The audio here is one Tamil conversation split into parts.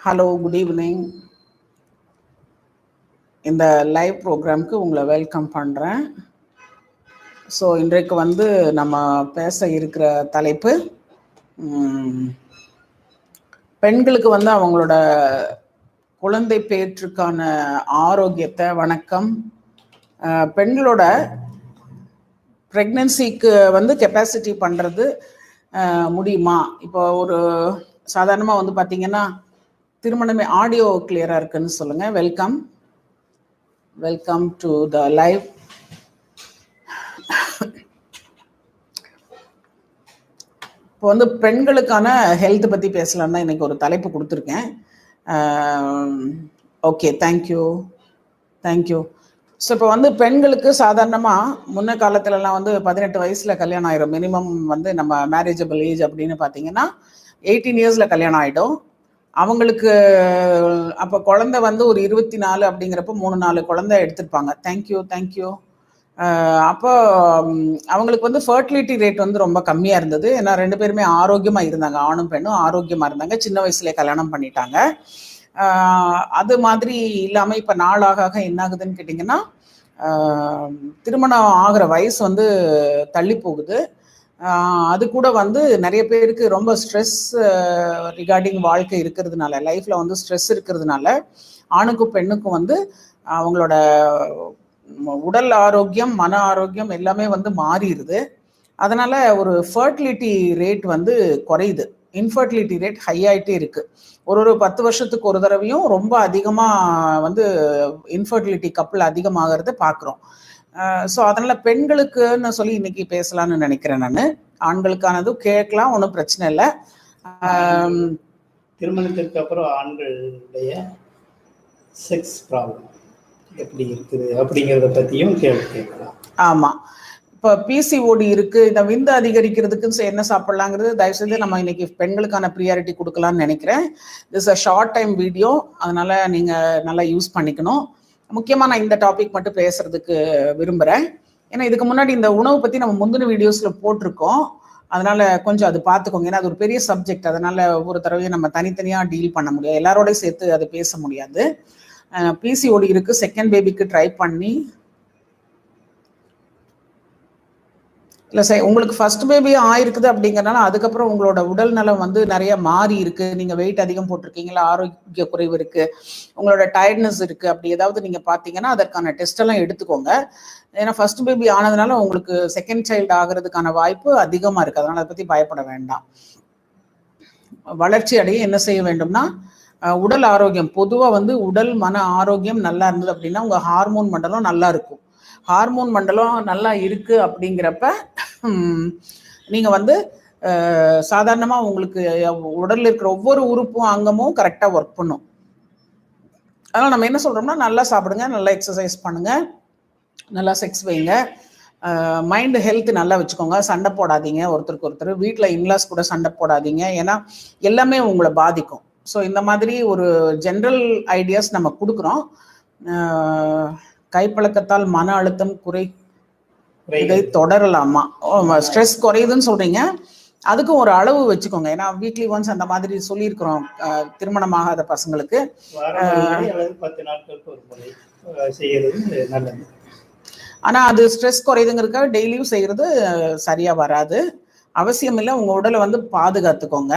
ஹலோ குட் ஈவினிங் இந்த லைவ் ப்ரோக்ராம்க்கு உங்களை வெல்கம் பண்ணுறேன் ஸோ இன்றைக்கு வந்து நம்ம பேச இருக்கிற தலைப்பு பெண்களுக்கு வந்து அவங்களோட குழந்தை பேற்றுக்கான ஆரோக்கியத்தை வணக்கம். பெண்களோட ப்ரெக்னென்சிக்கு வந்து கெப்பாசிட்டி பண்ணுறது முடியுமா? இப்போ ஒரு சாதாரணமாக வந்து பார்த்திங்கன்னா திருமணமே ஆடியோ கிளியராக இருக்குன்னு சொல்லுங்கள் welcome welcome to the live இப்போ வந்து பெண்களுக்கான ஹெல்த் பற்றி பேசலாம் தான் இன்னைக்கு ஒரு தலைப்பு கொடுத்துருக்கேன். ஓகே தேங்க்யூ தேங்க்யூ ஸோ இப்போ வந்து பெண்களுக்கு சாதாரணமாக முன்ன காலத்துலலாம் வந்து பதினெட்டு வயசில் கல்யாணம் ஆயிரும். மினிமம் வந்து நம்ம மேரேஜபிள் ஏஜ் அப்படின்னு பார்த்தீங்கன்னா எயிட்டீன் இயர்ஸில் கல்யாணம் ஆகிடும் அவங்களுக்கு அப்போ குழந்தை வந்து ஒரு இருபத்தி நாலு அப்படிங்கிறப்ப மூணு நாலு குழந்தை எடுத்திருப்பாங்க. தேங்க்யூ தேங்க்யூ அப்போ அவங்களுக்கு வந்து ஃபர்டிலிட்டி ரேட் வந்து ரொம்ப கம்மியாக இருந்தது. ஏன்னா ரெண்டு பேருமே ஆரோக்கியமாக இருந்தாங்க. ஆணும் பெண்ணும் ஆரோக்கியமாக இருந்தாங்க. சின்ன வயசுலேயே கல்யாணம் பண்ணிட்டாங்க. அது மாதிரி இல்லாமல் இப்போ நாளாக ஆக என்ன ஆகுதுன்னு கேட்டிங்கன்னா திருமணம் ஆகிற வயசு வந்து தள்ளி போகுது. அது கூட வந்து நிறைய பேருக்கு ரொம்ப ஸ்ட்ரெஸ் ரிகார்டிங் வாழ்க்கை இருக்கிறதுனால லைஃப்பில் வந்து ஸ்ட்ரெஸ் இருக்கிறதுனால ஆணுக்கும் பெண்ணுக்கும் வந்து அவங்களோட உடல் ஆரோக்கியம் மன ஆரோக்கியம் எல்லாமே வந்து மாறிடுது. அதனால் ஒரு ஃபர்டிலிட்டி ரேட் வந்து குறையுது. இன்ஃபர்டிலிட்டி ரேட் ஹை ஆகிட்டே இருக்குது ஒரு ஒரு பத்து வருஷத்துக்கு ஒரு தடவையும் ரொம்ப அதிகமாக வந்து இன்ஃபர்டிலிட்டி கப்பல் அதிகமாகிறத பார்க்குறோம் ஸோ அதனால பெண்களுக்குன்னு சொல்லி இன்னைக்கு பேசலாம்னு நினைக்கிறேன் நான். ஆண்களுக்கானதும் கேட்கலாம் ஒன்றும் பிரச்சனை இல்லை. திருமணத்திற்கு அப்புறம் ஆண்களுடைய செக்ஸ் ப்ராப்ளம் எப்படி இருக்குது அப்படிங்கிறத பற்றியும் கேள்வி கேட்கலாம். ஆமா. இப்போ பிசிஓடி இருக்கு இந்த விந்து அதிகரிக்கிறதுக்கு என்ன சாப்பிடலாங்கிறது தயவுசெய்து நம்ம இன்னைக்கு பெண்களுக்கான ப்ரியாரிட்டி கொடுக்கலாம்னு நினைக்கிறேன். This a short time video அதனால நீங்க நல்லா யூஸ் பண்ணிக்கணும். முக்கியமாக நான் இந்த டாபிக் மட்டும் பேசுறதுக்கு விரும்புகிறேன் ஏன்னா இதுக்கு முன்னாடி இந்த உணவு பற்றி நம்ம முந்தின வீடியோஸில் போட்டிருக்கோம். அதனால கொஞ்சம் அது பார்த்துக்கோங்க. ஏன்னா அது ஒரு பெரிய சப்ஜெக்ட் அதனால ஒவ்வொரு தடவையும் நம்ம தனித்தனியாக டீல் பண்ண முடியாது. எல்லாரோடையும் சேர்த்து அது பேச முடியாது. பிசிஓடி இருக்கு. செகண்ட் பேபிக்கு ட்ரை பண்ணி இல்லை சார் உங்களுக்கு ஃபர்ஸ்ட் பேபி ஆயிருக்குது அப்படிங்கறனால அதுக்கப்புறம் உங்களோட உடல் நலம் வந்து நிறைய மாறி இருக்கு. நீங்க வெயிட் அதிகம் போட்டிருக்கீங்களா ஆரோக்கிய குறைவு இருக்கு உங்களோட டயர்ட்னஸ் இருக்கு அப்படி ஏதாவது நீங்க பாத்தீங்கன்னா அதற்கான டெஸ்ட் எல்லாம் எடுத்துக்கோங்க. ஏன்னா ஃபர்ஸ்ட் பேபி ஆனதுனால உங்களுக்கு செகண்ட் சைல்டு ஆகிறதுக்கான வாய்ப்பு அதிகமா இருக்கு. அதனால அதை பத்தி பயப்பட வேண்டாம். வளர்ச்சி அடைய என்ன செய்ய வேண்டும்னா உடல் ஆரோக்கியம். பொதுவாக வந்து உடல் மன ஆரோக்கியம் நல்லா இருந்தது அப்படின்னா உங்க ஹார்மோன் மண்டலம் நல்லா இருக்கும். ஹார்மோன் மண்டலம் நல்லா இருக்கு அப்படிங்கிறப்ப நீங்கள் நீங்க வந்து சாதாரணமாக சாதாரணமா உங்களுக்கு உடல்ல இருக்கிற ஒவ்வொரு உறுப்பும் அங்கமும் கரெக்டா ஒர்க் பண்ணும். அதனால நம்ம என்ன சொல்றோம்னா நல்லா சாப்பிடுங்க நல்லா எக்ஸசைஸ் பண்ணுங்க நல்லா செக்ஸ் வைங்க. மைண்டு ஹெல்த் நல்லா வச்சுக்கோங்க சண்டை போடாதீங்க ஒருத்தருக்கு ஒருத்தர். வீட்டில் இன்லாஸ் கூட சண்டை போடாதீங்க ஏன்னா எல்லாமே உங்களை பாதிக்கும். ஸோ இந்த மாதிரி ஒரு ஜென்ரல் ஐடியாஸ் நம்ம கொடுக்குறோம். கைப்பழக்கத்தால் மன அழுத்தம் குறை இதை தொடரலாமா? ஸ்ட்ரெஸ் குறையுதுன்னு சொல்றீங்க. அதுக்கும் ஒரு அளவு வச்சுக்கோங்க. ஏன்னா வீக்லி ஒன்ஸ் அந்த மாதிரி சொல்லியிருக்கிறோம். அஹ், திருமணமாகாத பசங்களுக்கு. ஆனா அது ஸ்ட்ரெஸ் குறையுதுங்கிறதுக்காக டெய்லியும் செய்யறது சரியா வராது. அவசியம் இல்லை. உங்க உடலை வந்து பாதுகாத்துக்கோங்க.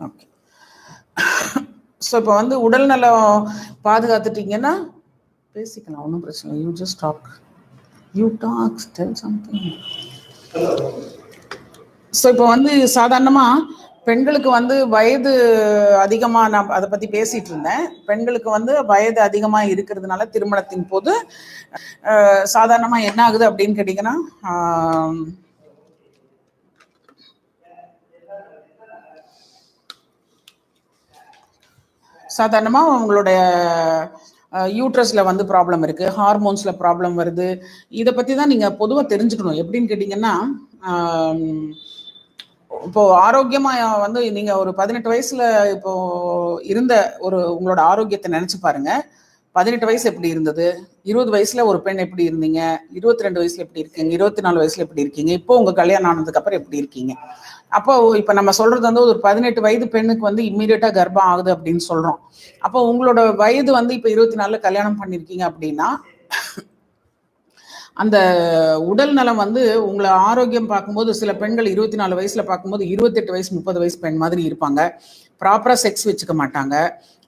ஓகே ஸோ இப்போ வந்து உடல் நலம் பாதுகாத்துட்டீங்கன்னா பேசிக்கலாம் ஒன்றும் பிரச்சனை you just talk you talk tell something so இப்போ வந்து சாதாரணமாக பெண்களுக்கு வந்து வயது அதிகமாக நான் அதை பற்றி பேசிகிட்டு இருந்தேன். பெண்களுக்கு வந்து வயது அதிகமாக இருக்கிறதுனால திருமணத்தின் போது சாதாரணமாக என்ன ஆகுது அப்படின்னு கேட்டிங்கன்னா சாதாரணமாக அவங்களுடைய யூட்ரஸில் வந்து ப்ராப்ளம் இருக்குது ஹார்மோன்ஸில் ப்ராப்ளம் வருது. இதை பற்றி தான் நீங்கள் பொதுவாக தெரிஞ்சுக்கணும். எப்படின்னு கேட்டிங்கன்னா இப்போது இப்போ ஆரோக்கியமா வந்து நீங்க ஒரு பதினெட்டு வயசுல இப்போ இருந்த ஒரு உங்களோட ஆரோக்கியத்தை நினைச்சு பாருங்க. பதினெட்டு வயசு எப்படி இருந்தது? இருபது வயசுல ஒரு பெண் எப்படி இருந்தீங்க? இருபத்தி ரெண்டு வயசுல எப்படி இருக்கீங்க? இருபத்தி நாலு வயசுல எப்படி இருக்கீங்க? இப்போ உங்க கல்யாணம் ஆனதுக்கு அப்புறம் எப்படி இருக்கீங்க? அப்போ இப்போ நம்ம சொல்றது வந்து ஒரு பதினெட்டு வயது பெண்ணுக்கு வந்து இம்மீடியட்டா கர்ப்பம் ஆகுது அப்படின்னு சொல்றோம். அப்போ உங்களோட வயது வந்து இப்போ இருபத்தி நாலுல கல்யாணம் பண்ணிருக்கீங்க அப்படின்னா அந்த உடல் நலம் வந்து உங்களை ஆரோக்கியம் பார்க்கும்போது சில பெண்கள் இருபத்தி நாலு வயசுல பார்க்கும்போது இருபத்தெட்டு வயசு முப்பது வயசு பெண் மாதிரி இருப்பாங்க. ப்ராப்பரா செக்ஸ் வச்சுக்க மாட்டாங்க.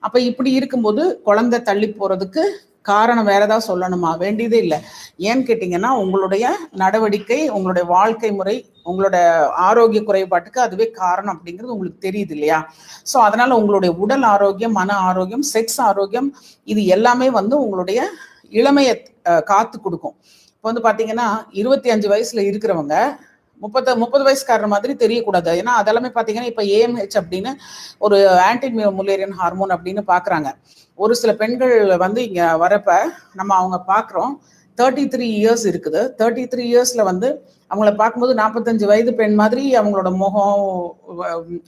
அப்ப இப்படி இருக்கும்போது குழந்தை தள்ளி போறதுக்கு காரணம் வேற ஏதாவது சொல்லணுமா? வேண்டியதே இல்லை. ஏன்னு கேட்டிங்கன்னா உங்களுடைய நடவடிக்கை உங்களுடைய வாழ்க்கை முறை உங்களோட ஆரோக்கிய குறைபாட்டுக்கு அதுவே காரணம் அப்படிங்கிறது உங்களுக்கு தெரியுது இல்லையா? ஸோ அதனால உங்களுடைய உடல் ஆரோக்கியம் மன ஆரோக்கியம் செக்ஸ் ஆரோக்கியம் இது எல்லாமே வந்து உங்களுடைய இளமையை காத்து கொடுக்கும். இப்போ வந்து பார்த்தீங்கன்னா இருபத்தி அஞ்சு வயசுல இருக்கிறவங்க முப்பத்த முப்பது வயசுக்காரர் மாதிரி தெரியக்கூடாது. ஏன்னா அதெல்லாமே பார்த்தீங்கன்னா இப்போ ஏஎம்ஹெச் அப்படின்னு ஒரு ஆன்டி முலேரியன் ஹார்மோன் அப்படின்னு பார்க்குறாங்க ஒரு சில பெண்கள் வந்து இங்கே வரப்ப நம்ம அவங்க பார்க்குறோம் தேர்ட்டி த்ரீ இயர்ஸ் இருக்குது. தேர்ட்டி த்ரீ இயர்ஸில் வந்து அவங்கள பார்க்கும்போது நாற்பத்தஞ்சு வயது பெண் மாதிரி அவங்களோட முகம்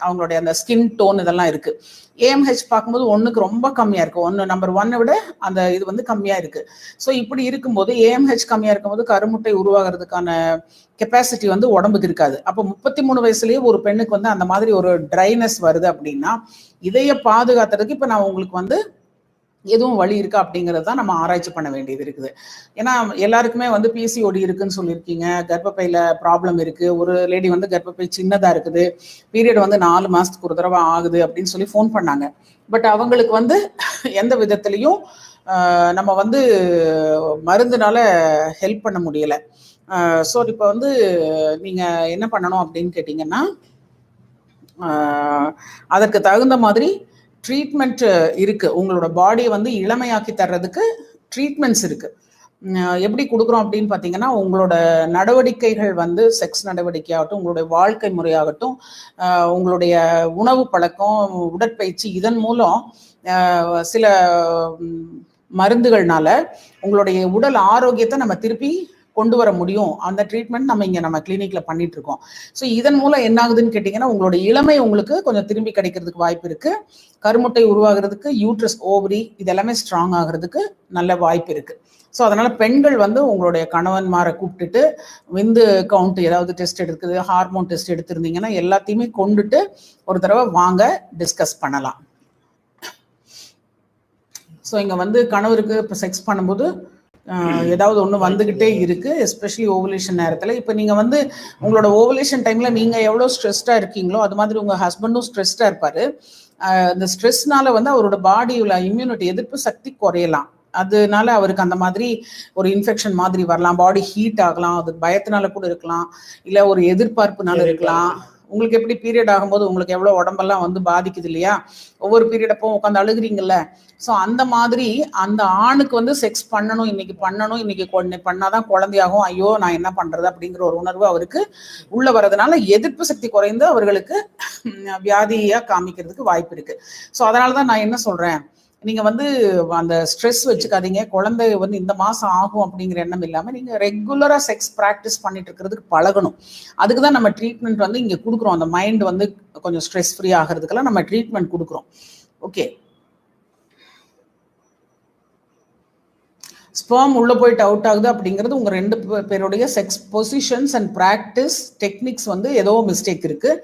அவங்களுடைய அந்த ஸ்கின் டோன் இதெல்லாம் இருக்குது ஏஎம்ஹெச் பார்க்கும்போது ஒன்றுக்கு ரொம்ப கம்மியாக இருக்குது ஒன்று நம்பர் ஒன்னை விட அந்த இது வந்து கம்மியாக இருக்குது ஸோ இப்படி இருக்கும்போது ஏஎம்ஹெச் கம்மியாக இருக்கும்போது கருமுட்டை உருவாகிறதுக்கான கெப்பாசிட்டி வந்து உடம்புக்கு இருக்காது. அப்போ முப்பத்தி மூணு வயசுலேயே ஒரு பெண்ணுக்கு வந்து அந்த மாதிரி ஒரு ட்ரைனஸ் வருது அப்படின்னா இதைய பாதுகாத்துறதுக்கு இப்போ நான் உங்களுக்கு வந்து எதுவும் வழி இருக்கா அப்படிங்கிறது தான் நம்ம ஆராய்ச்சி பண்ண வேண்டியது இருக்குது. ஏன்னா எல்லாருக்குமே வந்து பிசிஓடி இருக்குன்னு சொல்லியிருக்கீங்க. கர்ப்பப்பையில் ப்ராப்ளம் இருக்குது ஒரு லேடி வந்து கர்ப்பப்பை சின்னதாக இருக்குது. பீரியட் வந்து நாலு மாதத்துக்கு ஒரு தடவை ஆகுது அப்படின்னு சொல்லி ஃபோன் பண்ணாங்க. பட் அவங்களுக்கு வந்து எந்த விதத்துலேயும் நம்ம வந்து மருந்துனால ஹெல்ப் பண்ண முடியலை. ஸோ இப்போ வந்து நீங்கள் என்ன பண்ணணும் அப்படின்னு கேட்டிங்கன்னா அதற்கு தகுந்த மாதிரி ட்ரீட்மெண்ட் இருக்கு. உங்களோட பாடியை வந்து இளமையாக்கி தர்றதுக்கு ட்ரீட்மெண்ட்ஸ் இருக்கு. எப்படி கொடுக்குறோம் அப்படின்னு பார்த்தீங்கன்னா உங்களோட நடவடிக்கைகள் வந்து செக்ஸ் நடவடிக்கையாகட்டும் உங்களுடைய வாழ்க்கை முறையாகட்டும் உங்களுடைய உணவு பழக்கம் உடற்பயிற்சி இதன் மூலம் சில மருந்துகள்னால உங்களுடைய உடல் ஆரோக்கியத்தை நம்ம திருப்பி கொண்டு வர முடியும். அந்த ட்ரீட்மெண்ட் நம்ம இங்கே நம்ம கிளினிக்ல பண்ணிட்டு இருக்கோம். ஸோ இதன் மூலம் என்ன ஆகுதுன்னு கேட்டிங்கன்னா உங்களோட இளமை உங்களுக்கு கொஞ்சம் திரும்பி கிடைக்கிறதுக்கு வாய்ப்பு இருக்கு. கருமுட்டை உருவாகிறதுக்கு யூட்ரஸ் ஓவரி இதெல்லாமே ஸ்ட்ராங் ஆகிறதுக்கு நல்ல வாய்ப்பு இருக்கு. ஸோ அதனால பெண்கள் வந்து உங்களுடைய கணவன்மாரை கூப்பிட்டுட்டு விந்து கவுண்ட் ஏதாவது டெஸ்ட் எடுக்குது ஹார்மோன் டெஸ்ட் எடுத்திருந்தீங்கன்னா எல்லாத்தையுமே கொண்டுட்டு ஒரு தடவை வாங்க டிஸ்கஸ் பண்ணலாம். ஸோ இங்கே வந்து கணவருக்கு இப்போ செக்ஸ் பண்ணும்போது ஏதாவது ஒன்று வந்துக்கிட்டே இருக்கு எஸ்பெஷலி ஓவலேஷன் நேரத்தில். இப்போ நீங்கள் வந்து உங்களோட ஓவலேஷன் டைமில் நீங்கள் எவ்வளோ ஸ்ட்ரெஸ்டாக இருக்கீங்களோ அது மாதிரி உங்கள் ஹஸ்பண்டும் ஸ்ட்ரெஸ்டாக இருப்பார். இந்த ஸ்ட்ரெஸ்னால வந்து அவரோட பாடியில் இம்யூனிட்டி எதிர்ப்பு சக்தி குறையலாம். அதனால அவருக்கு அந்த மாதிரி ஒரு இன்ஃபெக்ஷன் மாதிரி வரலாம். பாடி ஹீட் ஆகலாம் அது பயத்தினால கூட இருக்கலாம். இல்லை ஒரு எதிர்பார்ப்புனால இருக்கலாம். உங்களுக்கு எப்படி பீரியட் ஆகும்போது உங்களுக்கு எவ்வளோ உடம்பெல்லாம் வந்து பாதிக்குது இல்லையா? ஒவ்வொரு பீரியட் அப்போ உட்காந்து அழுகுறீங்கல்ல. ஸோ அந்த மாதிரி அந்த ஆணுக்கு வந்து செக்ஸ் பண்ணணும் இன்னைக்கு பண்ணணும் இன்னைக்கு கொ- பண்ணாதான் குழந்தையாகும். ஐயோ நான் என்ன பண்றது அப்படிங்கிற ஒரு உணர்வு அவருக்கு உள்ள வர்றதுனால எதிர்ப்பு சக்தி குறைந்து அவர்களுக்கு வியாதியாக வியாதியா காமிக்கிறதுக்கு வாய்ப்பு இருக்கு. ஸோ அதனால தான் நான் என்ன சொல்றேன்? நீங்க வந்து அந்த ஸ்ட்ரெஸ் வச்சுக்காதீங்க. குழந்தை வந்து இந்த மாசம் ஆகும் அப்படிங்கிற எண்ணம் இல்லாம நீங்க ரெகுலரா செக்ஸ் ப்ராக்டிஸ் பண்ணிட்டு இருக்கிறதுக்கு பழகணும். அதுக்கு தான் நம்ம ட்ரீட்மெண்ட் வந்து இங்க கொடுக்குறோம். அந்த மைண்ட் வந்து கொஞ்சம் ஸ்ட்ரெஸ் ஃப்ரீ ஆகிறதுக்கெல்லாம் நம்ம ட்ரீட்மெண்ட் கொடுக்குறோம். ஓகே ஸ்பேம் உள்ளே போயிட்டு அவுட் ஆகுது அப்படிங்கிறது உங்கள் ரெண்டு பேருடைய sex positions and practice techniques வந்து ஏதோ மிஸ்டேக் இருக்குது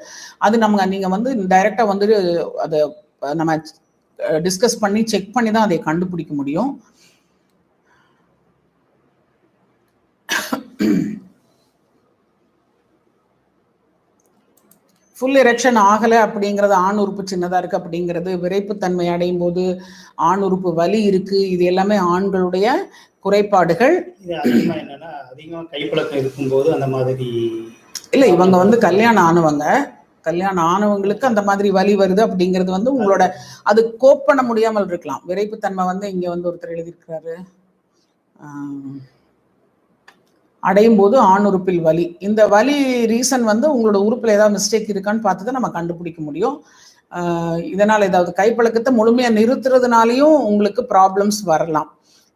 அது நம்ம நீங்கள் வந்து டைரெக்டாக வந்து அதை நம்ம டிஸ்கஸ் பண்ணி செக் பண்ணி தான் அதை கண்டுபிடிக்க முடியும். ஃபுல் எரெக்ஷன் ஆகலை அப்படிங்கிறது ஆண் உறுப்பு சின்னதாக இருக்குது அப்படிங்கிறது விரைப்புத்தன்மை அடையும் போது ஆண் உறுப்பு வலி இருக்குது இது எல்லாமே ஆண்களுடைய குறைபாடுகள். இது அதிகமா என்னன்னா அதிகமா கைப்பழக்கம் இருக்கும்போது அந்த மாதிரி இல்லை இவங்க வந்து கல்யாணம் ஆனவங்க. கல்யாணம் ஆனவங்களுக்கு அந்த மாதிரி வலி வருது அப்படிங்கிறது வந்து உங்களோட அது கோப் பண்ண முடியாமல் இருக்கலாம். விரைப்புத்தன்மை வந்து இங்க வந்து ஒருத்தர் எழுதியிருக்கிறாரு. அடையும் போது ஆண் உறுப்பில் வலி. இந்த வலி ரீசன் வந்து உங்களோட உறுப்பில் ஏதாவது மிஸ்டேக் இருக்கான்னு பார்த்து தான் நம்ம கண்டுபிடிக்க முடியும். இதனால் ஏதாவது கைப்பழக்கத்தை முழுமையாக நிறுத்துறதுனாலையும் உங்களுக்கு ப்ராப்ளம்ஸ் வரலாம்.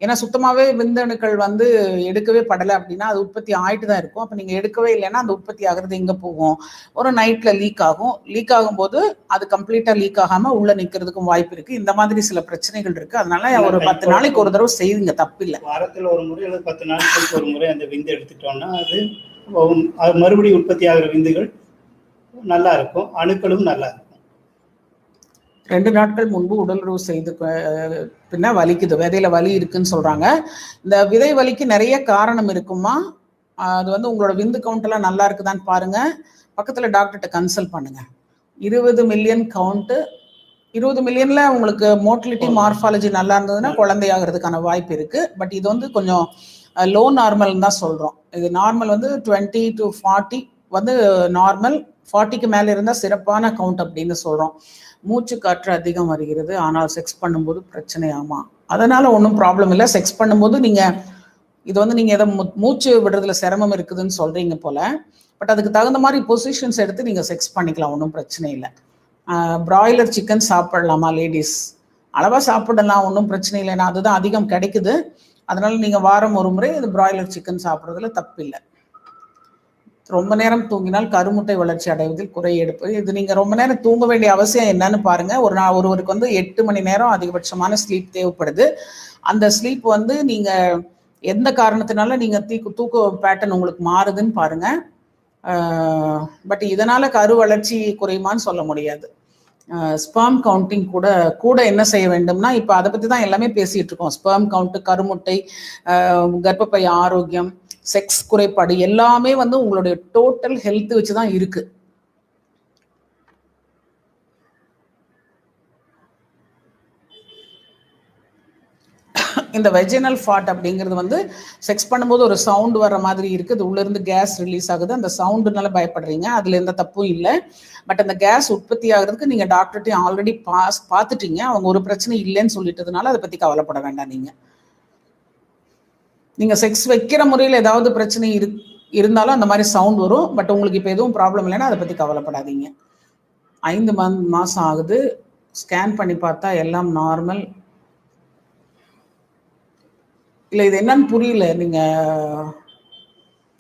ஏன்னா சுத்தமாவே விந்தணுக்கள் வந்து எடுக்கவே படலை அப்படின்னா அது உற்பத்தி ஆயிட்டு தான் இருக்கும். அப்போ நீங்க எடுக்கவே இல்லைன்னா அந்த உற்பத்தி ஆகுறது எங்க போகும்? ஒரு நைட்ல லீக் ஆகும். லீக் ஆகும்போது அது கம்ப்ளீட்டா லீக் ஆகாம உள்ள நிக்கிறதுக்கும் வாய்ப்பு இருக்கு. இந்த மாதிரி சில பிரச்சனைகள் இருக்கு. அதனால ஒரு பத்து நாளைக்கு ஒரு தடவை செய்யுங்க. தப்பில்லை. வாரத்தில் ஒரு முறை அல்லது பத்து நாட்களுக்கு ஒரு முறை அந்த விந்து எடுத்துட்டோம்னா அது மறுபடியும் உற்பத்தி ஆகிற விந்துகள் நல்லா இருக்கும். அணுக்களும் நல்லா இருக்கும். ரெண்டு நாட்கள் முன்பு உடலுறவு செய்து பின்ன வலிக்குது. விதையில வலி இருக்குன்னு சொல்றாங்க. இந்த விதை வலிக்கு நிறைய காரணம் இருக்குமா? அது வந்து உங்களோட விந்து கவுண்ட் எல்லாம் நல்லா இருக்குதான்னு பாருங்க. பக்கத்துல டாக்டர்கிட்ட கன்சல்ட் பண்ணுங்க. இருபது மில்லியன் கவுண்ட் இருபது மில்லியன்ல உங்களுக்கு மோட்டிலிட்டி மார்ஃபாலஜி நல்லா இருந்ததுன்னா குழந்தையாகிறதுக்கான வாய்ப்பு இருக்கு. பட் இது வந்து கொஞ்சம் லோ நார்மல்னு தான் சொல்றோம். இது நார்மல் வந்து டுவெண்ட்டி டு ஃபார்ட்டி வந்து நார்மல் ஃபார்ட்டிக்கு மேல இருந்தால் சிறப்பான கவுண்ட் அப்படின்னு சொல்றோம். மூச்சு காற்று அதிகம் வருகிறது. ஆனால் செக்ஸ் பண்ணும்போது பிரச்சனை ஆமா. அதனால ஒன்றும் ப்ராப்ளம் இல்லை. செக்ஸ் பண்ணும்போது நீங்க இது வந்து நீங்க எதை மூ- மூச்சு விடுறதுல சிரமம் இருக்குதுன்னு சொல்றீங்க போல. பட் அதுக்கு தகுந்த மாதிரி பொசிஷன்ஸ் எடுத்து நீங்க செக்ஸ் பண்ணிக்கலாம். ஒன்றும் பிரச்சனை இல்லை. ப்ராய்லர் சிக்கன் சாப்பிடலாமா லேடிஸ் அளவா சாப்பிடலாம். ஒன்றும் பிரச்சனை இல்லைன்னா அதுதான் அதிகம் கிடைக்குது. அதனால நீங்க வாரம் ஒரு முறை இது பிராய்லர் சிக்கன் சாப்பிட்றதுல தப்பில்லை. ரொம்ப நேரம் தூங்கினால் கருமுட்டை வளர்ச்சி அடைவதில் குறை எடுப்பது இது நீங்க ரொம்ப நேரம் தூங்க வேண்டிய அவசியம் என்னன்னு பாருங்க. ஒரு நாள் ஒருவருக்கு வந்து எட்டு மணி நேரம் அதிகபட்சமான ஸ்லீப் தேவைப்படுது. அந்த ஸ்லீப் வந்து நீங்க எந்த காரணத்தினால நீங்க தீக்கு தூக்க பேட்டர்ன் உங்களுக்கு மாறுதுன்னு பாருங்க. பட் இதனால கரு வளர்ச்சி குறையுமான்னு சொல்ல முடியாது. ஸ்பெர்ம் கவுண்டிங் கூட கூட என்ன செய்ய வேண்டும்னா இப்போ அதை பற்றி தான் எல்லாமே பேசிட்டு இருக்கோம். ஸ்பேம் கவுண்ட் கருமுட்டை கர்ப்பப்பை ஆரோக்கியம் செக்ஸ் குறைபாடு எல்லாமே வந்து உங்களுடைய டோட்டல் ஹெல்த் வச்சு தான் இருக்குது இந்த வெஜினல் ஃபாட் அப்படிங்கிறது வந்து செக்ஸ் பண்ணும்போது ஒரு சவுண்ட் வர மாதிரி இருக்குது. உள்ளேருந்து கேஸ் ரிலீஸ் ஆகுது. அந்த சவுண்டுனால பயப்படுறீங்க. அதில் எந்த தப்பும் இல்லை. பட் அந்த கேஸ் உற்பத்தி ஆகிறதுக்கு நீங்கள் டாக்டர்கிட்டையும் ஆல்ரெடி பாஸ் பார்த்துட்டீங்க அவங்க ஒரு பிரச்சனை இல்லைன்னு சொல்லிட்டதுனால அதை பற்றி கவலைப்பட வேண்டாம் நீங்கள் நீங்கள் செக்ஸ் வைக்கிற முறையில் ஏதாவது பிரச்சனை இரு இருந்தாலும் அந்த மாதிரி சவுண்ட் வரும். பட் உங்களுக்கு இப்போ எதுவும் ப்ராப்ளம் இல்லைன்னா அதை பற்றி கவலைப்படாதீங்க. ஐந்து மந்த் மாதம் ஆகுது. ஸ்கேன் பண்ணி பார்த்தா எல்லாம் நார்மல் இல்லை இது என்னன்னு புரியல. நீங்க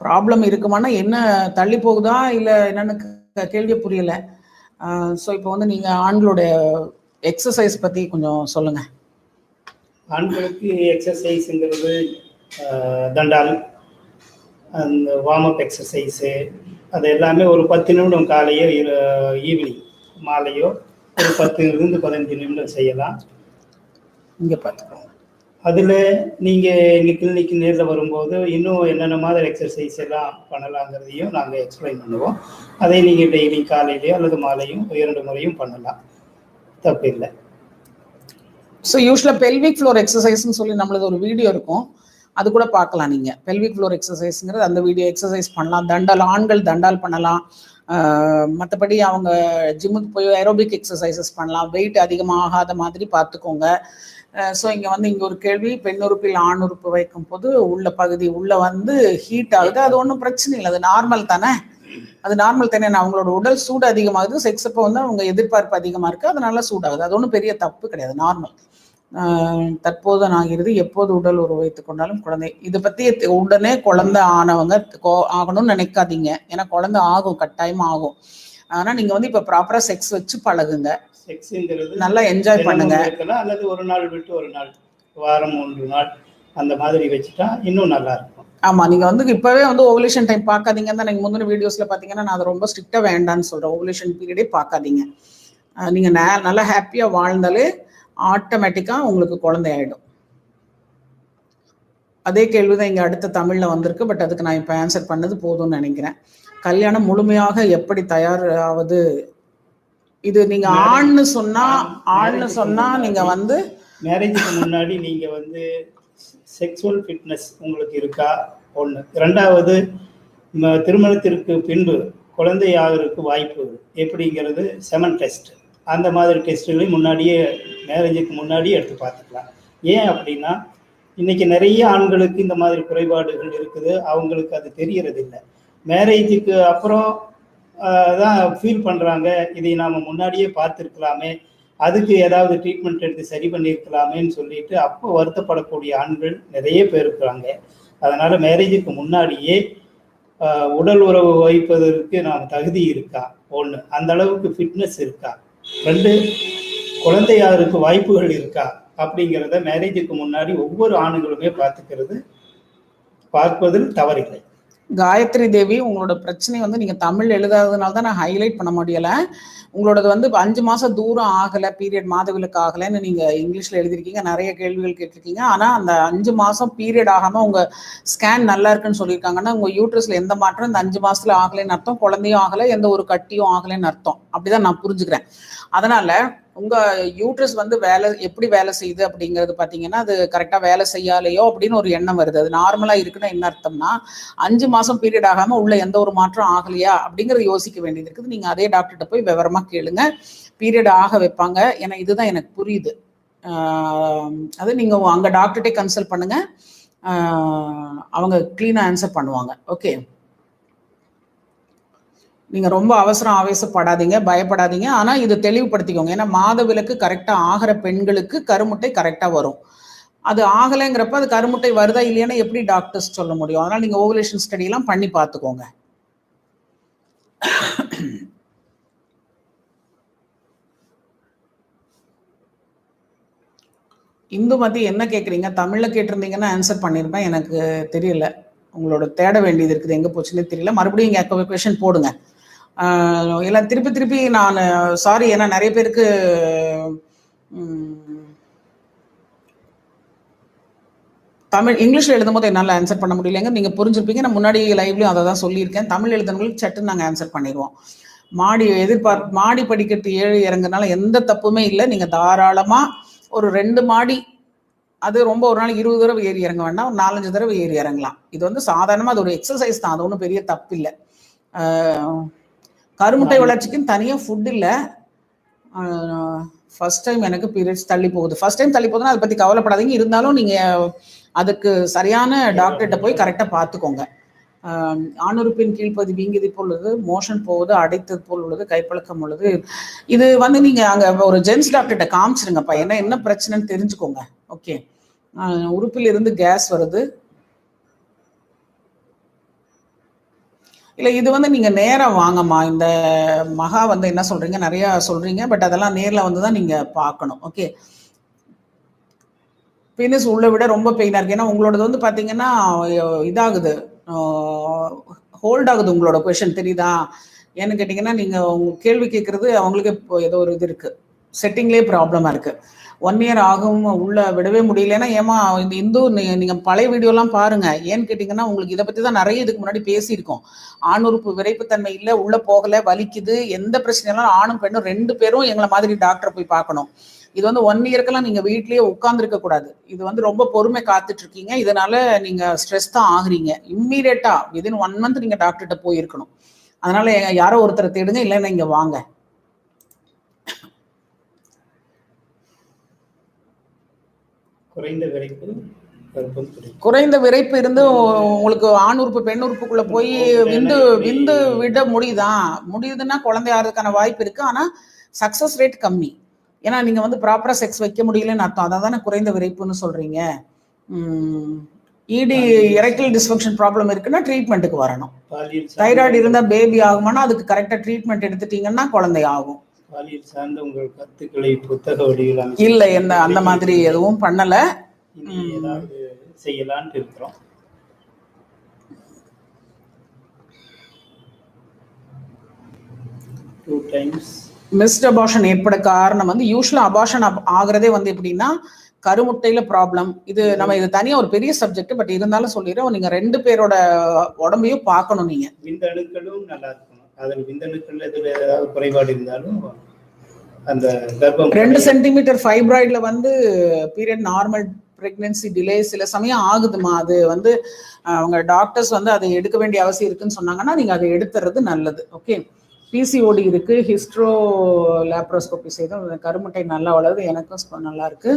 ப்ராப்ளம் இருக்குமானா என்ன தள்ளி போகுதா? இல்லை என்னன்னு கேள்வியே புரியல. ஸோ இப்போ வந்து நீங்க ஆண்களோட எக்ஸசைஸ் பத்தி கொஞ்சம் சொல்லுங்க. ஆண்களுக்கு எக்ஸசைஸுங்கிறது தண்டால் அந்த வார்ம் அப் எக்ஸசைஸு அது எல்லாமே ஒரு பத்து நிமிடம் காலையோ ஈவினிங் மாலையோ ஒரு பத்துலேருந்து பதினஞ்சு நிமிடம் செய்யலாம். இங்க பார்த்துக்கோங்க அதில் நீங்கள் எங்கள் கிளினிக்கு நேரில் வரும்போது இன்னும் என்னென்ன மாதிரி எக்ஸசைஸ் எல்லாம் பண்ணலாங்கிறதையும் நாங்கள் எக்ஸ்பிளைன் பண்ணுவோம். அதை நீங்கள் டெய்லி காலையிலையோ அல்லது மாலையும் இரண்டு முறையும் பண்ணலாம். தப்பு இல்லை. ஸோ யூஸ்வலாக பெல்விக் ஃப்ளோர் எக்ஸசைஸ்னு சொல்லி நம்மளது ஒரு வீடியோ இருக்கும். அது கூட பார்க்கலாம் நீங்கள் பெல்விக் ஃப்ளோர் எக்ஸசைஸ்ங்கிறது அந்த வீடியோ எக்ஸசைஸ் பண்ணலாம். தண்டால் ஆண்கள் தண்டால் பண்ணலாம். மற்றபடி அவங்க ஜிம்முக்கு போய் ஏரோபிக் எக்ஸசைசஸ் பண்ணலாம். வெயிட் அதிகமாகாத மாதிரி பார்த்துக்கோங்க. ஸோ இங்கே வந்து இங்கே ஒரு கேள்வி பெண் உறுப்பில் ஆண் உறுப்பு வைக்கும் போது உள்ள பகுதி உள்ள வந்து ஹீட் ஆகுது. அது ஒன்றும் பிரச்சனை இல்லை. அது நார்மல் தானே? அது நார்மல் தானே? நான் அவங்களோட உடல் சூடு அதிகமாகுது. செக்ஸ் அப்போ வந்து அவங்க எதிர்பார்ப்பு அதிகமாக இருக்குது அதனால சூடாகுது. அது ஒன்றும் பெரிய தப்பு கிடையாது. நார்மல் தற்போது ஆகிறது எப்போது உடல் உறவு வைத்துக் கொண்டாலும் குழந்தை. இதை பற்றி உடனே குழந்தை ஆனவங்க ஆகணும்னு நினைக்காதீங்க. ஏன்னா குழந்தை ஆகும். கட்டாயமாக ஆகும். ஆனால் நீங்கள் வந்து இப்போ ப்ராப்பராக செக்ஸ் வச்சு பழகுங்க. செக்ஸுங்கிறது நல்லா என்ஜாய் பண்ணுங்க. அல்லது ஒரு நாள் விட்டு ஒரு நாள் வாரம் மூன்று நாள் அந்த மாதிரி வச்சுட்டா இன்னும் நல்லா இருக்கும். ஆமா நீங்க வந்து இப்பவே வந்து ஓவலேஷன் டைம் பார்க்காதீங்க தான் நீங்க முந்தின வீடியோஸ்ல பாத்தீங்கன்னா நான் அதை ரொம்ப ஸ்ட்ரிக்டா வேண்டாம்னு சொல்றேன். ஓவலேஷன் பீரியடே பார்க்காதீங்க. நீங்க நல்லா ஹாப்பியா வாழ்ந்தாலே ஆட்டோமேட்டிக்கா உங்களுக்கு குழந்தை ஆயிடும் அதே கேள்விதான் இங்க அடுத்த தமிழ்ல வந்திருக்கு. பட் அதுக்கு நான் இப்ப ஆன்சர் பண்ணது போதும்னு நினைக்கிறேன். கல்யாணம் முழுமையாக எப்படி தயார் ஆவது இது நீங்க ஆண்னு சொன்னா ஆண்னு சொன்னா நீங்க வந்து மேரேஜுக்கு முன்னாடி நீங்க வந்து செக்ஸுவல் ஃபிட்னஸ் உங்களுக்கு இருக்கா? ஒன்று ரெண்டாவது திருமணத்திற்கு பின்பு குழந்தை ஆகிறதுக்கு வாய்ப்பு எப்படிங்கிறது செமன் டெஸ்ட் அந்த மாதிரி டெஸ்ட்டுகளையும் முன்னாடியே மேரேஜுக்கு முன்னாடியே எடுத்து பார்த்துக்கலாம். ஏன் அப்படின்னா இன்னைக்கு நிறைய ஆண்களுக்கு இந்த மாதிரி குறைபாடுகள் இருக்குது. அவங்களுக்கு அது தெரியறது இல்லை மேரேஜுக்கு அப்புறம் தான் ஃபீல் பண்ணுறாங்க இதை நாம் முன்னாடியே பார்த்துருக்கலாமே. அதுக்கு ஏதாவது ட்ரீட்மெண்ட் எடுத்து சரி பண்ணியிருக்கலாமேன்னு சொல்லிட்டு அப்போ வருத்தப்படக்கூடிய ஆண்கள் நிறைய பேர் இருக்கிறாங்க. அதனால் மேரேஜுக்கு முன்னாடியே உடல் உறவு வைப்பதற்கு நாம் தகுதி இருக்கா? ஒன்று அந்த அளவுக்கு ஃபிட்னஸ் இருக்கா? ரெண்டு குழந்தையாருக்கு வாய்ப்புகள் இருக்கா? அப்படிங்கிறத மேரேஜுக்கு முன்னாடி ஒவ்வொரு ஆண்களுமே பார்த்துக்கிறது பார்ப்பதில் தவறில்லை. காயத்ரி தேவி உங்களோட பிரச்சனை வந்து நீங்க தமிழ் எழுதாததுனால தான் நான் ஹைலைட் பண்ண முடியல. உங்களோடது வந்து அஞ்சு மாசம் தூரம் ஆகல பீரியட் மாதவிலக்கு ஆகலைன்னு நீங்க இங்கிலீஷ்ல எழுதிருக்கீங்க நிறைய கேள்விகள் கேட்டிருக்கீங்க. ஆனா அந்த அஞ்சு மாசம் பீரியட் ஆகாம உங்க ஸ்கேன் நல்லா இருக்குன்னு சொல்லியிருக்காங்கன்னா உங்க யூட்ரஸ்ல எந்த மாற்றம் இந்த அஞ்சு மாசத்துல ஆகலைன்னு அர்த்தம் குழந்தையும் ஆகல எந்த ஒரு கட்டியும் ஆகலைன்னு அர்த்தம். அப்படிதான் நான் புரிஞ்சுக்கிறேன். அதனால உங்க யூட்ரஸ் வந்து வேலை எப்படி வேலை செய்யுது அப்படிங்கிறது பார்த்தீங்கன்னா அது கரெக்டாக வேலை செய்யாலையோ அப்படின்னு ஒரு எண்ணம் வருது. அது நார்மலாக இருக்குன்னா என்ன அர்த்தம்னா அஞ்சு மாதம் பீரியட் ஆகாமல் உள்ள எந்த ஒரு மாற்றம் ஆகலையா அப்படிங்கிறது யோசிக்க வேண்டியது இருக்குது. நீங்கள் அதே டாக்டர்கிட்ட போய் விவரமாக கேளுங்க. பீரியட் ஆக வைப்பாங்க. ஏன்னா இதுதான் எனக்கு புரியுது. அது நீங்கள் அங்கே டாக்டர்கிட்டே கன்சல்ட் பண்ணுங்க. அவங்க க்ளீனாக ஆன்சர் பண்ணுவாங்க. ஓகே நீங்க ரொம்ப அவசரம் ஆவேசப்படாதீங்க பயப்படாதீங்க. ஆனா இது தெளிவுபடுத்திக்கோங்க. ஏன்னா மாத விலக்கு கரெக்டா ஆகிற பெண்களுக்கு கருமுட்டை கரெக்டா வரும். அது ஆகலைங்கிறப்ப அது கருமுட்டை வருதா இல்லையான்னு எப்படி டாக்டர்ஸ் சொல்ல முடியும்? அதனால நீங்க ஓவலேஷன் ஸ்டடி எல்லாம் பண்ணி பார்த்துக்கோங்க. இந்துமதி என்ன கேட்குறீங்க தமிழில் கேட்டிருந்தீங்கன்னா ஆன்சர் பண்ணியிருப்பேன் எனக்கு தெரியல. உங்களோட தேட வேண்டியது இருக்குது. எங்கே போச்சுன்னே தெரியல. மறுபடியும் இங்கே கொஷின் போடுங்க. எல்லாம் திருப்பி திருப்பி நான் சாரி ஏன்னா நிறைய பேருக்கு தமிழ் தமிழ் எழுதும் எழுதும்போது என்னால் ஆன்சர் பண்ண முடியலைங்க. நீங்கள் புரிஞ்சிருப்பீங்க. நான் முன்னாடி லைவ்லையும் அதை தான் சொல்லியிருக்கேன். தமிழ் எழுதுனவங்களுக்கு சட்டுன்னு நாங்கள் ஆன்சர் பண்ணிடுவோம். மாடி எதிர்பார்ப்பு மாடி படிக்கட்டு ஏழு இறங்குனால எந்த தப்புமே இல்லை. நீங்கள் தாராளமாக ஒரு ரெண்டு மாடி அது ரொம்ப ஒரு நாள் இருபது தடவை ஏறி இறங்க வேண்டாம். ஒரு நாலஞ்சு தடவை ஏறி இறங்கலாம். இது வந்து சாதாரணமாக அது ஒரு எக்ஸசைஸ் தான். அது ஒன்றும் பெரிய தப்பு இல்லை. கருமுட்டை வளர்ச்சிக்குன்னு தனியாக ஃபுட் இல்லை. ஃபர்ஸ்ட் டைம் எனக்கு பீரியட்ஸ் தள்ளி போகுது. ஃபர்ஸ்ட் டைம் தள்ளி போகுதுன்னா அதை பற்றி கவலைப்படாதீங்க. இருந்தாலும் நீங்கள் அதுக்கு சரியான டாக்டர்கிட்ட போய் கரெக்டாக பார்த்துக்கோங்க. ஆணுறுப்பின் கீழ்ப்பதி வீங்கியது போல் உள்ளது மோஷன் போகுது அடைத்தது போல் உள்ளது கைப்பழக்கம் உள்ளது. இது வந்து நீங்க அங்க ஒரு ஜென்ஸ் டாக்டர்கிட்ட காமிச்சிருங்கப்பா. என்ன என்ன பிரச்சனைன்னு தெரிஞ்சுக்கோங்க. ஓகே உறுப்பில் இருந்து கேஸ் வருது. இல்லை இது வந்து நீங்கள் நேராக வாங்கம்மா. இந்த மகா வந்து என்ன சொல்கிறீங்க நிறையா சொல்கிறீங்க பட் அதெல்லாம் நேரில் வந்து தான் நீங்கள் பார்க்கணும். ஓகே? பெனிஸ் உள்ள விட ரொம்ப பெயினாக இருக்குது ஏன்னா உங்களோடது வந்து பார்த்தீங்கன்னா இதாகுது. ஹோல்ட் ஆகுது உங்களோட கொஷின் தெரியுதா? ஏன்னு கேட்டிங்கன்னா நீங்கள் உங்கள் கேள்வி கேட்குறது அவங்களுக்கு இப்போ ஏதோ ஒரு இது இருக்குது செட்டிங்லேயே ப்ராப்ளமாக இருக்குது ஒன் இயர் ஆகும் உள்ள விடவே முடியலன்னா ஏமா இந்த இந்து நீ- நீங்க பழைய வீடியோலாம் பாருங்க. ஏன்னு கேட்டீங்கன்னா உங்களுக்கு இதை பத்தி தான் நிறைய இதுக்கு முன்னாடி பேசியிருக்கோம். ஆணுறுப்பு விரைப்புத்தன்மை இல்லை உள்ள போகல வலிக்குது எந்த பிரச்சனையும் ஆணும் பெண்ணும் ரெண்டு பேரும் எங்களை மாதிரி டாக்டர் போய் பார்க்கணும். இது வந்து ஒன் இயர்க்கெல்லாம் நீங்க வீட்லயே உட்கார்ந்துருக்க கூடாது. இது வந்து ரொம்ப பொறுமை காத்துட்டு இருக்கீங்க இதனால நீங்க ஸ்ட்ரெஸ் தான் ஆகுறீங்க. இம்மீடியட்டா விதின் ஒன் மந்த் நீங்க டாக்டர்கிட்ட போயிருக்கணும். அதனால யாரோ ஒருத்தரை தேடுங்க இல்லைன்னா இங்க வாங்க. குறைந்த விரைப்பு குறைந்த விரைப்பு இருந்து உங்களுக்கு ஆண் உறுப்பு பெண் உறுப்புக்குள்ள போய் விந்து விந்து விட முடியுதா? முடியுதுன்னா குழந்தை ஆறதுக்கான வாய்ப்பு இருக்கு. ஆனா சக்சஸ் ரேட் கம்மி. ஏன்னா நீங்க வந்து ப்ராப்பரா செக்ஸ் வைக்க முடியலன்னு அர்த்தம். அதான் தானே குறைந்த விரைப்புன்னு சொல்றீங்க. இடி இறைக்கல் டிஸ்ஃபங்க்ஷன் ப்ராப்ளம் இருக்குன்னா ட்ரீட்மெண்ட்டுக்கு வரணும். தைராய்டு இருந்தா பேபி ஆகுமானா அதுக்கு கரெக்டா ட்ரீட்மெண்ட் எடுத்துட்டீங்கன்னா குழந்தை ஆகும். பாலியல் சார்ந்த உங்கள் கருத்துக்களை புத்தக வடிவில் இல்ல எந்த அந்த மாதிரி எதுவும் பண்ணல. ஏதாவது செய்யலான்ட்டு இருக்கிறோம். டூ டைம்ஸ் மிஸ்ட் அபார்ஷன் ஏற்பட காரணம் வந்து யூஸ்வலா அபார்ஷன் ஆகுறதே வந்து எப்படின்னா கருமுட்டையில ப்ராப்ளம் இது நம்ம இது தனியா ஒரு பெரிய சப்ஜெக்ட் பட் இருந்தாலும் சொல்லிடுறோம் நீங்க ரெண்டு பேரோட உடம்பையும் பார்க்கணும் நீங்க. விந்தணுக்களும் நல்லா இருக்கணும் அதில் விந்தணுக்கள் எதுல ஏதாவது குறைபாடு இருந்தாலும் அந்த கர்ப்பம் ரெண்டு சென்டிமீட்டர் ஃபைப்ராய்டில் வந்து பீரியட் நார்மல் பிரெக்னன்சி டிலே சில சமயம் ஆகுதுமா அது வந்து அவங்க டாக்டர்ஸ் வந்து அதை எடுக்க வேண்டிய அவசியம் இருக்குன்னு சொன்னாங்கன்னா நீங்க அதை எடுத்துறது நல்லது. ஓகே பிசிஓடி இருக்கு ஹிஸ்ட்ரோ லேப்ரோஸ்கோபி செய்தோம் கருமுட்டை நல்லா வளருது எனக்கும் நல்லா இருக்கு.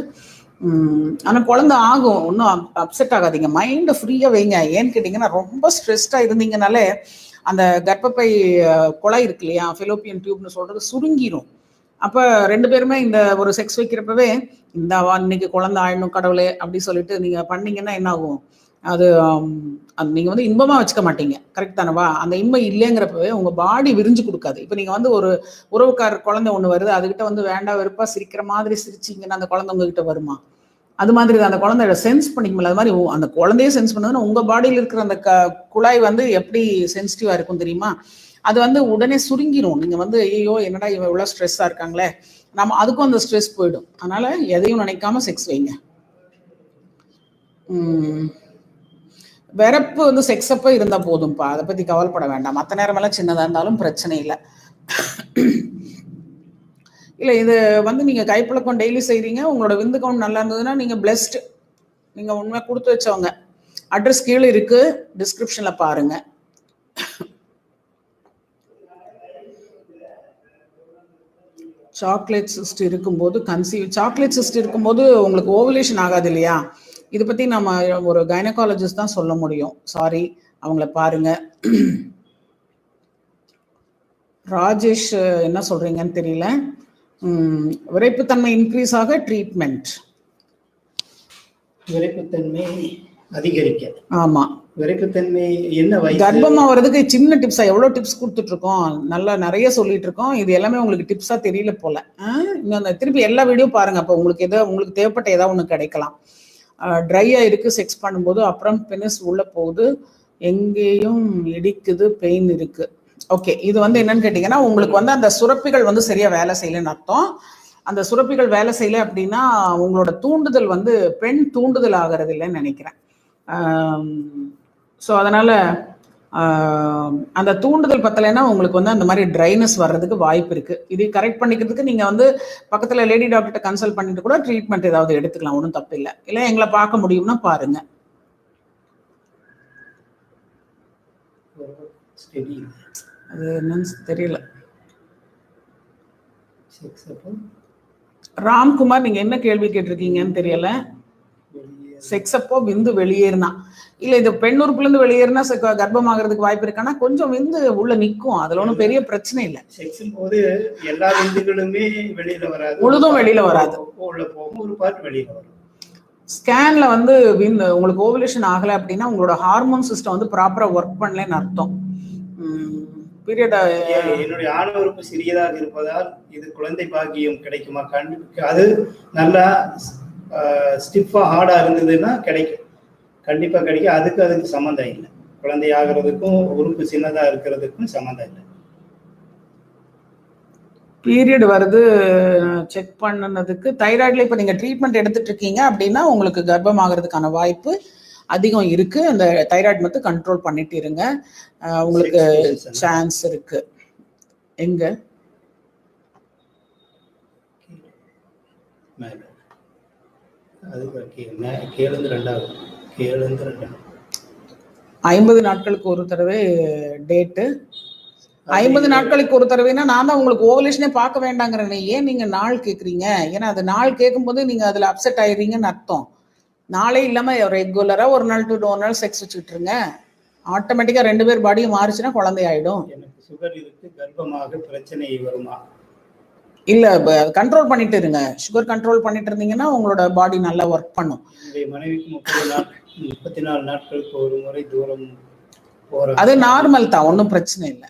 ஆனா குழந்தை ஆகும். ஒன்றும் அப்செட் ஆகாதீங்க. மைண்டை ஃப்ரீயா வைங்க. ஏன்னு கேட்டிங்கன்னா ரொம்ப ஸ்ட்ரெஸ்டா இருந்தீங்கனாலே அந்த கர்ப்பப்பை அஹ், குழாய் இருக்கு இல்லையா? ஃபெலோப்பியன் டியூப்னு சொல்றது சுருங்கிரும். அப்போ ரெண்டு பேருமே இந்த ஒரு செக்ஸ் வைக்கிறப்பவே இந்த இன்னைக்கு குழந்தை ஆயிடணும் கடவுளே அப்படி சொல்லிட்டு நீங்க பண்ணீங்கன்னா என்ன ஆகும் அது அது நீங்க வந்து இன்பமா வச்சுக்க மாட்டீங்க. கரெக்ட் தானவா அந்த இன்பம் இல்லைங்கிறப்பவே உங்க பாடி விரிஞ்சு கொடுக்காது. இப்போ நீங்க வந்து ஒரு உறவுக்காரர் குழந்தை ஒன்று வருது அதுகிட்ட வந்து வேண்டாம் வெறுப்பா சிரிக்கிற மாதிரி சிரிச்சிங்கன்னா அந்த குழந்தை உங்ககிட்ட வருமா? அது மாதிரி அந்த குழந்தை சென்ஸ் பண்ணிக்கல அது மாதிரி அந்த குழந்தைய சென்ஸ் பண்ணதுன்னா உங்க பாடியில் இருக்கிற அந்த க குழாய் வந்து எப்படி சென்சிட்டிவா இருக்கும் தெரியுமா? அது வந்து உடனே சுருங்கிரும். நீங்க வந்து ஐயோ என்னடா இவ இவ்வளவு ஸ்ட்ரெஸ்ஸா இருக்காங்களே? நம்ம அதுக்கும் அந்த ஸ்ட்ரெஸ் போயிடும். அதனால எதையும் நினைக்காம செக்ஸ் வைங்க. வெறப்பு வந்து செக்ஸ் அப்ப இருந்தா போதும்ப்பா அதை பத்தி கவலைப்பட வேண்டாம். மற்ற நேரமெல்லாம் சின்னதா இருந்தாலும் பிரச்சனை இல்லை. இல்லை இது வந்து நீங்கள் கைப்பழக்கம் டெய்லி செய்கிறீங்க உங்களோட விந்து கவுண்ட் நல்லா இருந்ததுன்னா நீங்கள் பிளெஸ்ட் நீங்கள் உண்மை கொடுத்து வச்சவங்க. அட்ரஸ் கீழே இருக்கு. டிஸ்கிரிப்ஷனில் பாருங்க. சாக்லேட் சிஸ்ட் இருக்கும்போது கன்சீவ் சாக்லேட் சிஸ்ட் இருக்கும்போது உங்களுக்கு ஓவலேஷன் ஆகாது இல்லையா? இதை பற்றி நம்ம ஒரு கைனகாலஜிஸ்ட் தான் சொல்ல முடியும். சாரி அவங்கள பாருங்க. ராஜேஷ் என்ன சொல்கிறீங்கன்னு தெரியல. விரைப்புத்தன்மை இன்க்ரீஸ் ஆக ட்ரீட்மெண்ட் விரைப்புத்தன்மை அதிகரிக்க. ஆமா. விரைப்புத்தன்மை என்ன கர்ப்பமா வர்றதுக்கு சின்ன டிப்ஸா எவ்வளவு டிப்ஸ் கொடுத்துட்டு இருக்கோம் நல்லா நிறைய சொல்லிட்டு இருக்கோம் இது எல்லாமே உங்களுக்கு டிப்ஸா தெரியல போல? இன்னும் அந்த திருப்பி எல்லா வீடியோ பாருங்க. அப்போ உங்களுக்கு ஏதோ உங்களுக்கு தேவைப்பட்ட ஏதாவது ஒன்று கிடைக்கலாம். ட்ரையா இருக்கு செக்ஸ் பண்ணும்போது அப்புறம் பெனிஸ் உள்ள போகுது. எங்கேயும் இடிக்குது பெயின் இருக்கு. ஓகே இது வந்து என்னன்னு கேட்டீங்கன்னா உங்களுக்கு வந்து அந்த சுரப்பிகள் வந்து சரியா வேலை செய்யலைன்னு அர்த்தம். அந்த சுரப்பிகள் வேலை செய்யல அப்படின்னா உங்களோட தூண்டுதல் வந்து பெண் தூண்டுதல் ஆகிறது இல்லைன்னு நினைக்கிறேன். ஸோ அதனால அந்த தூண்டுதல் பத்தலைன்னா உங்களுக்கு வந்து அந்த மாதிரி ட்ரைனஸ் வர்றதுக்கு வாய்ப்பு இருக்கு. இது கரெக்ட் பண்ணிக்கிறதுக்கு நீங்க வந்து பக்கத்துல லேடி டாக்டர்கிட்ட கன்சல்ட் பண்ணிட்டு கூட ட்ரீட்மெண்ட் ஏதாவது எடுத்துக்கலாம் ஒன்றும் தப்பு இல்லை. இல்லை எங்களை பார்க்க முடியும்னா பாருங்க. ஸ்டெடி அது என்னன்னு தெரியல. ராம்குமார் நீங்க என்ன கேள்வி கேட்டிருக்கீங்கன்னு தெரியல. செக்ஸ் அப்போ விந்து வெளியேறினா. இல்ல இது பெண் உறுப்புல இருந்து வெளியேறினா கர்ப்பமாகறதுக்கு வாய்ப்பு இருக்கானா கொஞ்சம் விந்து உள்ள நிக்கும். அதுல ஒன்றும் பெரிய பிரச்சனை இல்லை. செக்ஸும் போது எல்லா விந்துகளுமே வெளியில வராது. முழுதும் வெளியில வராது. உள்ள போகும் ஒரு பார்ட் வெளியில வரும். ஸ்கேன்ல வந்து விந்து உங்களுக்கு ஓவலேஷன் ஆகல அப்படின்னா உங்களோட ஹார்மோன் சிஸ்டம் வந்து ப்ராப்பரா ஒர்க் பண்ணலன்னு அர்த்தம். பீரியட் ஏ- என்னுடைய ஆணவ உறுப்பு சிறியதாக இருப்பதால் இது குழந்தை பாக்கியம் கிடைக்குமா? கண்டிப்பா அது நல்லா ஸ்டிஃபா ஹார்டா இருந்ததுன்னா கிடைக்கும். கண்டிப்பா கிடைக்கும். அதுக்கு அதுக்கு சம்மந்தம் இல்லை. குழந்தை ஆகிறதுக்கும் உறுப்பு சின்னதா இருக்கிறதுக்கும் சம்மந்தம் இல்லை. பீரியட் வருது செக் பண்ணனதுக்கு. தைராய்டில் இப்போ நீங்கள் ட்ரீட்மெண்ட் எடுத்துட்டு இருக்கீங்க அப்படின்னா உங்களுக்கு கர்ப்பமாகறதுக்கான வாய்ப்பு அதிகம் இருக்கு. அந்த தைராய்டு மட்டும் கண்ட்ரோல் பண்ணிட்டு இருங்க. உங்களுக்கு. சான்ஸ் இருக்கு. எங்க? ஐம்பது நாட்களுக்கு ஒரு தடவை டேட்டு ஐம்பது நாட்களுக்கு ஒரு தடவைனா நான் தான் உங்களுக்கு ஓவலேஷனே பார்க்க வேண்டாங்கிறேன். ஏன் நீங்க நாள் கேக்குறீங்க? ஏன்னா அது நாள் கேட்கும்போது நீங்க அதுல அப்செட் ஆயிடுறீங்கன்னு அர்த்தம். நாளே இல்லாம ரெகுலரா ஒரு நாள் டு ஒரு நாள் செக்ஸ் வச்சுக்கிட்டு இருங்க. ஆட்டோமேட்டிக்கா ரெண்டு பேர் பாடியும் மாறுச்சுன்னா குழந்தை ஆயிடும் எனக்கு சுகர் இருக்கு கர்ப்பமாக பிரச்சனை வருமா? இல்ல கண்ட்ரோல் பண்ணிட்டு இருங்க. சுகர் கண்ட்ரோல் பண்ணிட்டு இருந்தீங்கன்னா உங்களோட பாடி நல்லா ஒர்க் பண்ணும். மனைவிக்கு முப்பது நாள் முப்பத்தி நாலு நாட்களுக்கு ஒரு முறை தூரம் அது நார்மல் தான் ஒன்றும் பிரச்சனை இல்லை.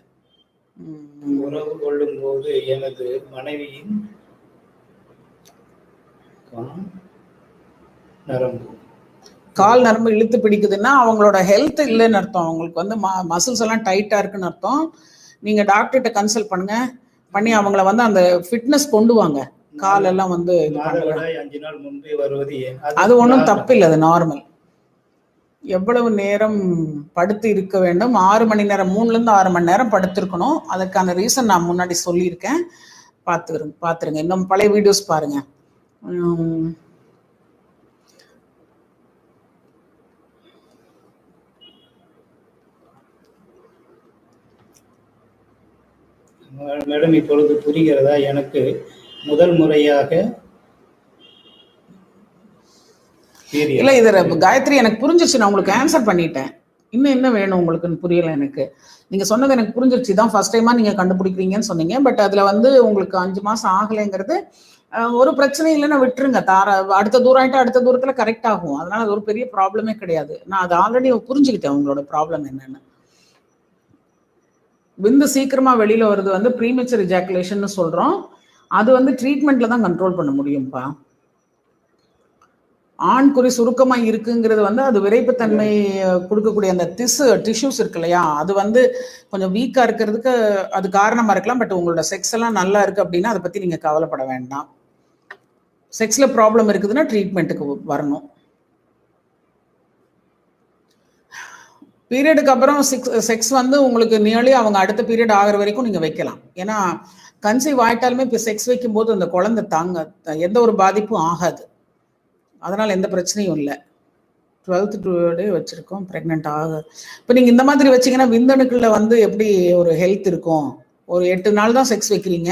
உறவு கொள்ளும் போது எனது மனைவியின் நரம்பு. கால் நரம்பு இழுத்து பிடிக்குதுன்னா அவங்களோட ஹெல்த் இல்லைன்னு அர்த்தம். அவங்களுக்கு வந்து மசில்ஸ் எல்லாம் டைட்டா இருக்குன்னு அர்த்தம். நீங்க டாக்டர்கிட்ட கன்சல்ட் பண்ணுங்க. பண்ணி அவங்கள வந்து அந்த ஃபிட்னஸ் கொண்டு வாங்க. கால் எல்லாம் வந்து அது ஒன்றும் தப்பு இல்லை அது நார்மல் எவ்வளவு நேரம் படுத்து இருக்க வேண்டும்? ஆறு மணி நேரம் மூணுல இருந்து ஆறு மணி நேரம் படுத்திருக்கணும். அதுக்கான ரீசன் நான் முன்னாடி சொல்லியிருக்கேன். பார்த்துருங்க பார்த்துருங்க. இன்னும் பழைய வீடியோஸ் பாருங்க. மேடம் இப்பொழுது புரிகிறதா? எனக்கு முதல் முறையாக இல்ல இது காயத்ரி எனக்கு புரிஞ்சிருச்சு. நான் உங்களுக்கு ஆன்சர் பண்ணிட்டேன். இன்னும் என்ன வேணும் உங்களுக்குன்னு புரியல எனக்கு. நீங்க சொன்னது எனக்கு புரிஞ்சிருச்சு. தான் ஃபர்ஸ்ட் டைமா நீங்க கண்டுபிடிக்கிறீங்கன்னு சொன்னீங்க. பட் அதுல வந்து உங்களுக்கு அஞ்சு மாசம் ஆகலைங்கிறது ஒரு பிரச்சனை இல்லைன்னா விட்டுருங்க. தார அடுத்த தூரம் ஆயிட்டு அடுத்த தூரத்துல கரெக்ட் ஆகும். அதனால அது ஒரு பெரிய ப்ராப்ளமே கிடையாது. நான் அது ஆல்ரெடி புரிஞ்சுக்கிட்டேன் உங்களோட ப்ராப்ளம் என்னன்னு. விந்து சீக்கிரமா வெளியில வருது வந்து ப்ரீமெச்சர் இஜாக்குலேஷன் சொல்றோம். அது வந்து ட்ரீட்மெண்ட்ல தான் கண்ட்ரோல் பண்ண முடியும்ப்பா ஆண் குறி சுருக்கமா இருக்குங்கிறது வந்து அது விரைப்புத்தன்மை கொடுக்கக்கூடிய அந்த திசு டிஷ்யூஸ் இருக்கு இல்லையா? அது வந்து கொஞ்சம் வீக்கா இருக்கிறதுக்கு அது காரணமா இருக்கலாம். பட் உங்களோட செக்ஸ் எல்லாம் நல்லா இருக்கு அப்படின்னா அதை பத்தி நீங்க கவலைப்பட வேண்டாம். செக்ஸ்ல ப்ராப்ளம் இருக்குதுன்னா ட்ரீட்மெண்ட்டுக்கு வரணும். பீரியடுக்கு அப்புறம் சிக்ஸ் செக்ஸ் வந்து உங்களுக்கு நியர்லி அவங்க அடுத்த பீரியட் ஆகிற வரைக்கும் நீங்க வைக்கலாம். ஏன்னா கன்சீவ் ஆயிட்டாலுமே இப்போ செக்ஸ் வைக்கும்போது அந்த குழந்தை தாங்க எந்த ஒரு பாதிப்பும் ஆகாது. அதனால எந்த பிரச்சனையும் இல்லை. டுவெல்த் டூ டே வச்சுருக்கோம் ப்ரெக்னென்ட் ஆக. இப்போ நீங்கள் இந்த மாதிரி வச்சீங்கன்னா விந்தணுக்களில் வந்து எப்படி ஒரு ஹெல்த் இருக்கும்? ஒரு எட்டு நாள் தான் செக்ஸ் வைக்கிறீங்க.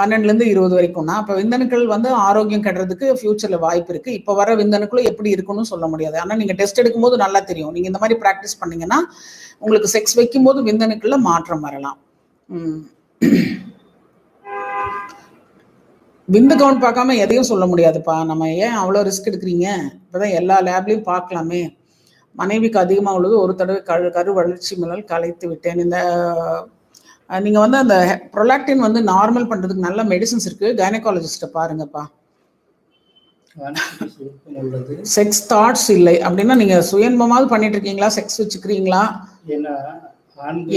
பன்னெண்டுலேருந்து இருபது வரைக்கும்னா அப்போ விந்தணுக்கள் வந்து ஆரோக்கியம் கெடுறதுக்கு ஃபியூச்சரில் வாய்ப்பு இருக்குது இப்போ வர விந்தணுக்களும் எப்படி இருக்குன்னு சொல்ல முடியாது. ஆனால் நீங்கள் டெஸ்ட் எடுக்கும்போது நல்லா தெரியும். நீங்கள் இந்த மாதிரி ப்ராக்டிஸ் பண்ணீங்கன்னா உங்களுக்கு செக்ஸ் வைக்கும்போது விந்தணுக்களில் மாற்றம் வரலாம். விந்து கவுண்ட் பார்க்காம எதையும் சொல்ல முடியாதுப்பா. நம்ம ஏன் அவ்வளோ ரிஸ்க் எடுக்கிறீங்க? இப்போதான் எல்லா லேப்லையும் பார்க்கலாமே. மனைவிக்கு அதிகமாக உள்ளது ஒரு தடவை கரு கரு வளர்ச்சி மிளல் கலைத்து விட்டேன். இந்த அஹ், நீங்க வந்து அந்த ப்ரொலாக்டின் வந்து நார்மல் பண்றதுக்கு நல்ல மெடிசன்ஸ் இருக்கு. கைனகாலஜிஸ்ட்டை பாருங்கப்பா. செக்ஸ் தாட்ஸ் இல்லை. அப்படின்னா நீங்க சுயன்பமாவது பண்ணிட்டு இருக்கீங்களா செக்ஸ் வச்சுக்கிறீங்களா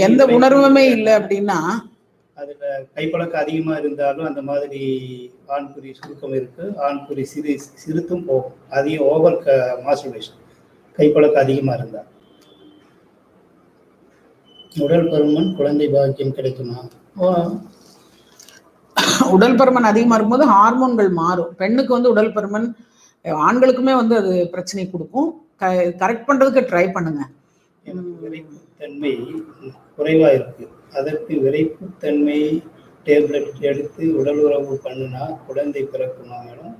எந்த உணர்வுமே இல்லை அப்படின்னா? அதுல கைப்பழக்கம் அதிகமா இருந்தாலும் அந்த மாதிரி ஆண்குறி சுருக்கம் இருக்கு. ஆண்குறி சிறு சிறுத்தும் போகும். அதிகம் ஓவர் மாசுலேஷன் கைப்பழக்கம் அதிகமா இருந்தா. உடல் பருமன் குழந்தை பாக்கியம் கிடைக்குமா? உடல் பருமன் அதிகமா இருக்கும்போது ஹார்மோன்கள் மாறும். பெண்ணுக்கு வந்து உடல் பருமன் ஆண்களுக்குமே வந்து அது பிரச்சனை கொடுக்கும். கரெக்ட் பண்றதுக்கு ட்ரை பண்ணுங்க. எனக்கு விரைப்புத்தன்மை குறைவா இருக்கு. அதற்கு விரைப்புத்தன்மை டேப்லெட் எடுத்து உடல் உறவு பண்ணுனா குழந்தை பிறக்குமா மேடம்?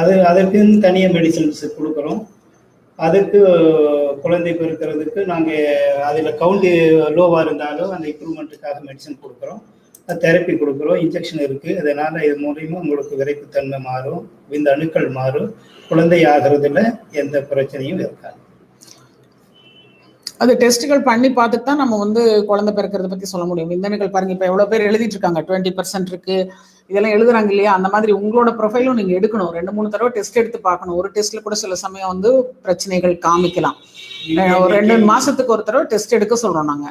அது அதற்குன்னு தனியாக மெடிசன்ஸ் கொடுக்குறோம். அதுக்கு குழந்தை பிறக்கிறதுக்கு நாங்கள் அதில் கவுண்ட் லோவாக இருந்தாலும் அந்த இம்ப்ரூவ்மெண்ட்டுக்காக மெடிசன் கொடுக்குறோம். தெரப்பி கொடுக்குறோம். இன்ஜெக்ஷன் இருக்குது அதனால் இது மூலியமா உங்களுக்கு விரைப்புத்தன்மை மாறும். இந்த அணுக்கள் மாறும். குழந்தை ஆகிறதுல எந்த பிரச்சனையும் இருக்காது. அது டெஸ்ட்டுகள் பண்ணி பார்த்துட்டு தான் நம்ம வந்து குழந்தை பிறக்கிறத பற்றி சொல்ல முடியும். விந்தணுக்கள் பாருங்க இப்போ எவ்வளவு பேர் எழுதிட்டு இருக்காங்க? டுவெண்ட்டி பர்சன்ட் இருக்குது இதெல்லாம் எழுதுறாங்க இல்லையா? அந்த மாதிரி உங்களோட ப்ரொஃபைலும் நீங்க எடுக்கணும். ரெண்டு மூணு தடவை டெஸ்ட் எடுத்து பார்க்கணும். ஒரு டெஸ்ட்ல கூட சில சமயம் வந்து பிரச்சனைகள் காமிக்கலாம். ஒரு ரெண்டு மாசத்துக்கு ஒரு தடவை டெஸ்ட் எடுக்க சொல்றோம் நாங்க.